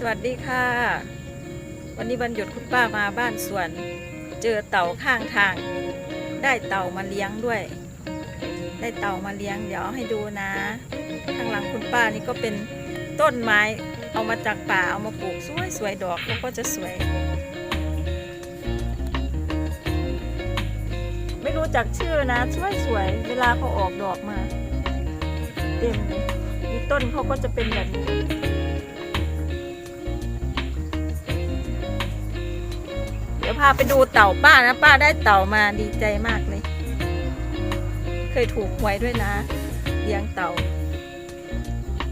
สวัสดีค่ะ วันนี้วันหยุดคุณป้ามาบ้านสวน เจอเต่าข้างทาง ได้เต่ามาเลี้ยงด้วย ได้เต่ามาเลี้ยงเดี๋ยวให้ดูนะ ข้างหลังคุณป้านี่ก็เป็นต้นไม้เอามาจากป่าเอามาปลูกสวยสวยดอกแล้วก็จะสวย ไม่รู้จักชื่อนะสวยสวยเวลาเขาออกดอกมา เต็มเลยต้นเขาก็จะเป็นแบบนี้ ดี๋ยวพาไปดูเต่าป้านะ ป้าได้เต่ามาดีใจมากเลย เคยถูกหวยด้วยนะเลี้ยงเต่า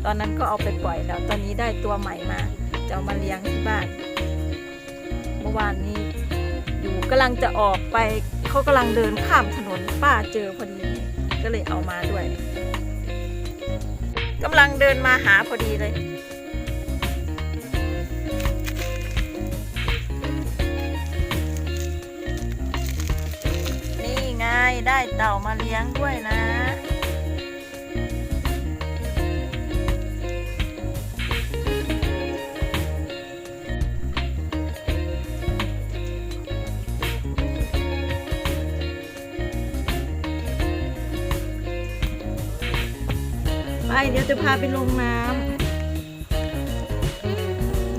ตอนนั้นก็เอาไปปล่อยแล้ว ตอนนี้ได้ตัวใหม่มาจะเอามาเลี้ยงที่บ้าน เมื่อวานนี้ อยู่กำลังจะออกไปเขากำลังเดินข้ามถนนป้าเจอพอดี ก็เลยเอามาด้วยกำลังเดินมาหาพอดีเลย ได้เต่ามาเลี้ยงด้วยนะไปเดี๋ยวจะพาไปลงน้ำ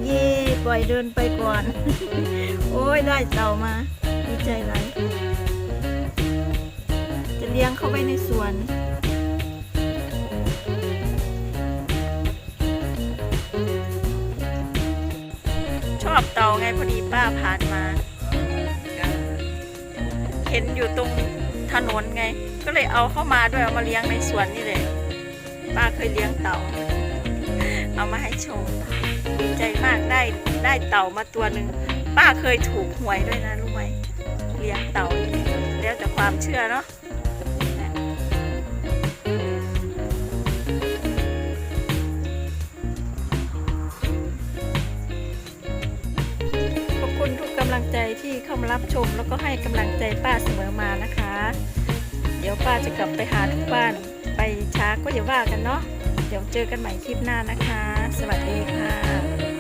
เย่ปล่อยเดินไปก่อน โอ้ยได้เต่ามาดีใจไรจะเลี้ยงเข้าไปในสวนชอบเต่าไงพอดีป้าผ่านมา เห็นอยู่ตรงถนนไง ก็เลยเอาเข้ามาด้วยเอามาเลี้ยงในสวนนี่เลยป้าเคยเลี้ยงเต่า เอามาให้ชมดีใจมากได้ได้เต่ามาตัวหนึ่งป้าเคยถูกหวยด้วยนะรู้ไหมเลี้ยงเต่าแล้วแต่ความเชื่อเนาะ ใจที่เข้ามารับชม แล้วก็ให้กำลังใจป้าเสมอมานะคะ เดี๋ยวป้าจะกลับไปหาทุกบ้าน ไปช้าก็อย่าว่ากันเนาะ เดี๋ยวเจอกันใหม่คลิปหน้านะคะ สวัสดีค่ะ